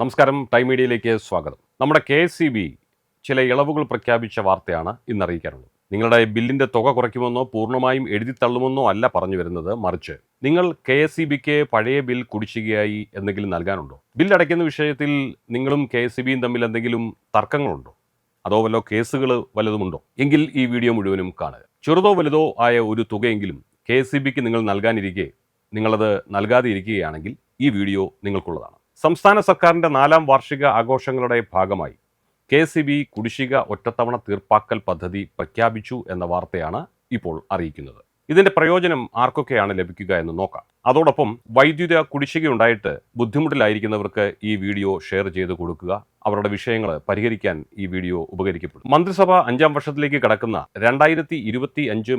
നമസ്കാരം ടൈം മീഡിയയിലേക്ക് സ്വാഗതം. നമ്മുടെ കെ എസ് സി ബി ചില ഇളവുകൾ പ്രഖ്യാപിച്ച വാർത്തയാണ് ഇന്ന് അറിയിക്കാനുള്ളത്. നിങ്ങളുടെ ബില്ലിന്റെ തുക കുറയ്ക്കുമെന്നോ പൂർണമായും എഴുതി തള്ളുമെന്നോ അല്ല പറഞ്ഞു വരുന്നത് മറിച്ച് നിങ്ങൾ കെ എസ് സി ബിക്ക് പഴയ ബിൽ കുടിശ്ശികയായി എന്തെങ്കിലും നൽകാനുണ്ടോ? ബിൽ അടയ്ക്കുന്ന വിഷയത്തിൽ നിങ്ങളും കെ എസ് സി ബിയും തമ്മിൽ എന്തെങ്കിലും തർക്കങ്ങളുണ്ടോ? അതോ വല്ലോ കേസുകൾ വല്ലതുമുണ്ടോ? എങ്കിൽ ഈ വീഡിയോ മുഴുവനും കാണുക. ചെറുതോ വലുതോ ആയ ഒരു തുകയെങ്കിലും കെ എസ് സി ബിക്ക് നിങ്ങൾ നൽകാനിരിക്കെ നിങ്ങളത് നൽകാതെ ഇരിക്കുകയാണെങ്കിൽ ഈ വീഡിയോ നിങ്ങൾക്കുള്ളതാണ്. സംസ്ഥാന സർക്കാരിന്റെ നാലാം വാർഷിക ആഘോഷങ്ങളുടെ ഭാഗമായി കെ സി ബി കുടിശ്ശിക ഒറ്റത്തവണ തീർപ്പാക്കൽ പദ്ധതി പ്രഖ്യാപിച്ചു എന്ന വാർത്തയാണ് ഇപ്പോൾ അറിയിക്കുന്നത്. ഇതിന്റെ പ്രയോജനം ആർക്കൊക്കെയാണ് ലഭിക്കുക എന്ന് നോക്കാം. അതോടൊപ്പം വൈദ്യുത കുടിശ്ശികയുണ്ടായിട്ട് ബുദ്ധിമുട്ടിലായിരിക്കുന്നവർക്ക് ഈ വീഡിയോ ഷെയർ ചെയ്ത് കൊടുക്കുക. അവരുടെ വിഷയങ്ങൾ പരിഹരിക്കാൻ ഈ വീഡിയോ ഉപകരിക്കപ്പെടും. മന്ത്രിസഭ അഞ്ചാം വർഷത്തിലേക്ക് കടക്കുന്ന രണ്ടായിരത്തി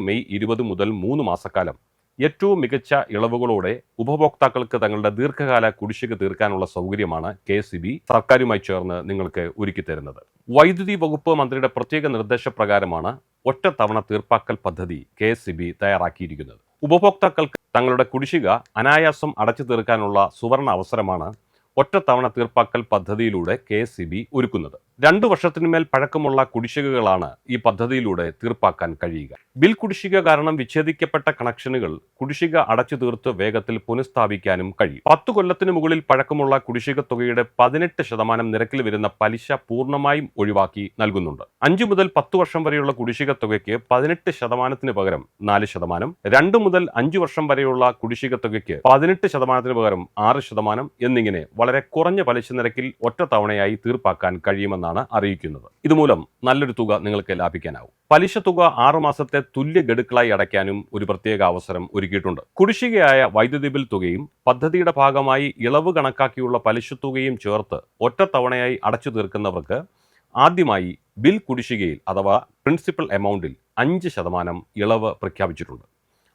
മെയ് ഇരുപത് മുതൽ മൂന്ന് മാസക്കാലം ഏറ്റവും മികച്ച ഇളവുകളോടെ ഉപഭോക്താക്കൾക്ക് തങ്ങളുടെ ദീർഘകാല കുടിശ്ശിക തീർക്കാനുള്ള സൗകര്യമാണ് കെ സി ബി സർക്കാരുമായി ചേർന്ന് നിങ്ങൾക്ക് ഒരുക്കി തരുന്നത്. വൈദ്യുതി വകുപ്പ് മന്ത്രിയുടെ പ്രത്യേക നിർദ്ദേശപ്രകാരമാണ് ഒറ്റത്തവണ തീർപ്പാക്കൽ പദ്ധതി കെ എസ് സി ബി തയ്യാറാക്കിയിരിക്കുന്നത്. ഉപഭോക്താക്കൾക്ക് തങ്ങളുടെ കുടിശ്ശിക അനായാസം അടച്ചു തീർക്കാനുള്ള സുവർണ അവസരമാണ് ഒറ്റത്തവണ തീർപ്പാക്കൽ പദ്ധതിയിലൂടെ കെ എസ് സി ബി ഒരുക്കുന്നത്. രണ്ടു വർഷത്തിനുമേൽ പഴക്കമുള്ള കുടിശ്ശികകളാണ് ഈ പദ്ധതിയിലൂടെ തീർപ്പാക്കാൻ കഴിയുക. ബിൽ കുടിശ്ശിക കാരണം വിച്ഛേദിക്കപ്പെട്ട കണക്ഷനുകൾ കുടിശ്ശിക അടച്ചു തീർത്ത് വേഗത്തിൽ പുനഃസ്ഥാപിക്കാനും കഴിയും. പത്തു കൊല്ലത്തിനു മുകളിൽ പഴക്കമുള്ള കുടിശ്ശിക തുകയുടെ പതിനെട്ട് ശതമാനം നിരക്കിൽ വരുന്ന പലിശ പൂർണമായും ഒഴിവാക്കി നൽകുന്നുണ്ട്. അഞ്ചു മുതൽ പത്തു വർഷം വരെയുള്ള കുടിശ്ശിക തുകയ്ക്ക് പതിനെട്ട് ശതമാനത്തിന് പകരം നാല് ശതമാനം രണ്ട് മുതൽ അഞ്ചു വർഷം വരെയുള്ള കുടിശ്ശിക തുകയ്ക്ക് പതിനെട്ട് ശതമാനത്തിന് പകരം ആറ് ശതമാനം എന്നിങ്ങനെ വളരെ കുറഞ്ഞ പലിശ നിരക്കിൽ ഒറ്റ തവണയായി തീർപ്പാക്കാൻ കഴിയുമെന്നാണ് അറിയിക്കുന്നത്. ഇതുമൂലം നല്ലൊരു തുക നിങ്ങൾക്ക് ലാഭിക്കാനാവും. പലിശ തുക ആറുമാസത്തെ തുല്യ ഗഡുക്കളായി അടയ്ക്കാനും ഒരു പ്രത്യേക അവസരം ഒരുക്കിയിട്ടുണ്ട്. കുടിശ്ശികയായ വൈദ്യുതി ബിൽ തുകയും പദ്ധതിയുടെ ഭാഗമായി ഇളവ് കണക്കാക്കിയുള്ള പലിശ തുകയും ചേർത്ത് ഒറ്റ തവണയായി അടച്ചു തീർക്കുന്നവർക്ക് ആദ്യമായി ബിൽ കുടിശ്ശികയിൽ അഥവാ പ്രിൻസിപ്പൽ എമൗണ്ടിൽ അഞ്ച് ശതമാനം ഇളവ് പ്രഖ്യാപിച്ചിട്ടുണ്ട്.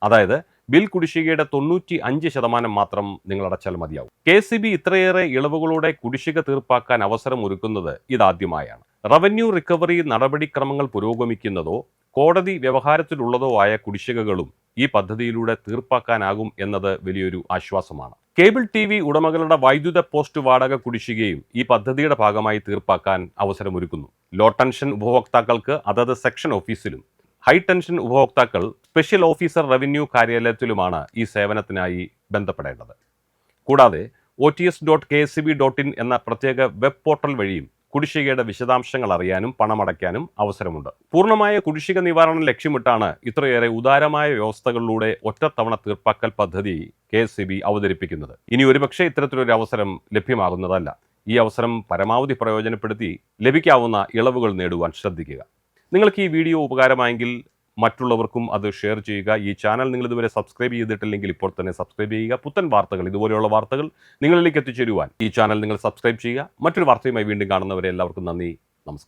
അതായത് ബിൽ കുടിശ്ശികയുടെ തൊണ്ണൂറ്റി അഞ്ച് ശതമാനം മാത്രം നിങ്ങൾ അടച്ചാൽ മതിയാവും. കെ സി ബി ഇത്രയേറെ ഇളവുകളോടെ കുടിശ്ശിക തീർപ്പാക്കാൻ അവസരം ഒരുക്കുന്നത് ഇതാദ്യമായാണ്. റവന്യൂ റിക്കവറി നടപടിക്രമങ്ങൾ പുരോഗമിക്കുന്നതോ കോടതി വ്യവഹാരത്തിലുള്ളതോ ആയ കുടിശ്ശികകളും ഈ പദ്ധതിയിലൂടെ തീർപ്പാക്കാനാകും എന്നത് വലിയൊരു ആശ്വാസമാണ്. കേബിൾ ടി വി ഉടമകളുടെ വൈദ്യുത പോസ്റ്റ് വാടക കുടിശ്ശികയും ഈ പദ്ധതിയുടെ ഭാഗമായി തീർപ്പാക്കാൻ അവസരമൊരുക്കുന്നു. ലോ ടെൻഷൻ ഉപഭോക്താക്കൾക്ക് അതത് സെക്ഷൻ ഓഫീസിലും ഹൈ ടെൻഷൻ ഉപഭോക്താക്കൾ സ്പെഷ്യൽ ഓഫീസർ റവന്യൂ കാര്യാലയത്തിലുമാണ് ഈ സേവനത്തിനായി ബന്ധപ്പെടേണ്ടത്. കൂടാതെ O T S dot K C B dot in എന്ന പ്രത്യേക വെബ് പോർട്ടൽ വഴിയും കുടിശ്ശികയുടെ വിശദാംശങ്ങൾ അറിയാനും പണമടയ്ക്കാനും അവസരമുണ്ട്. പൂർണമായ കുടിശ്ശിക നിവാരണം ലക്ഷ്യമിട്ടാണ് ഇത്രയേറെ ഉദാരമായ വ്യവസ്ഥകളിലൂടെ ഒറ്റത്തവണ തീർപ്പാക്കൽ പദ്ധതി കെ എസ് സി ബി അവതരിപ്പിക്കുന്നത്. ഇനി ഒരുപക്ഷെ ഇത്തരത്തിലൊരു അവസരം ലഭ്യമാകുന്നതല്ല. ഈ അവസരം പരമാവധി പ്രയോജനപ്പെടുത്തി ലഭിക്കാവുന്ന ഇളവുകൾ നേടുവാൻ ശ്രദ്ധിക്കുക. നിങ്ങൾക്ക് ഈ വീഡിയോ ഉപകാരമായെങ്കിൽ മറ്റുള്ളവർക്കും അത് ഷെയർ ചെയ്യുക. ഈ ചാനൽ നിങ്ങൾ ഇതുവരെ സബ്സ്ക്രൈബ് ചെയ്തിട്ടില്ലെങ്കിൽ ഇപ്പോൾ തന്നെ സബ്സ്ക്രൈബ് ചെയ്യുക. പുത്തൻ വാർത്തകൾ ഇതുപോലെയുള്ള വാർത്തകൾ നിങ്ങളിലേക്ക് എത്തിച്ചേരുവാൻ ഈ ചാനൽ നിങ്ങൾ സബ്സ്ക്രൈബ് ചെയ്യുക. മറ്റൊരു വാർത്തയുമായി വീണ്ടും കാണുന്നവരെ എല്ലാവർക്കും നന്ദി.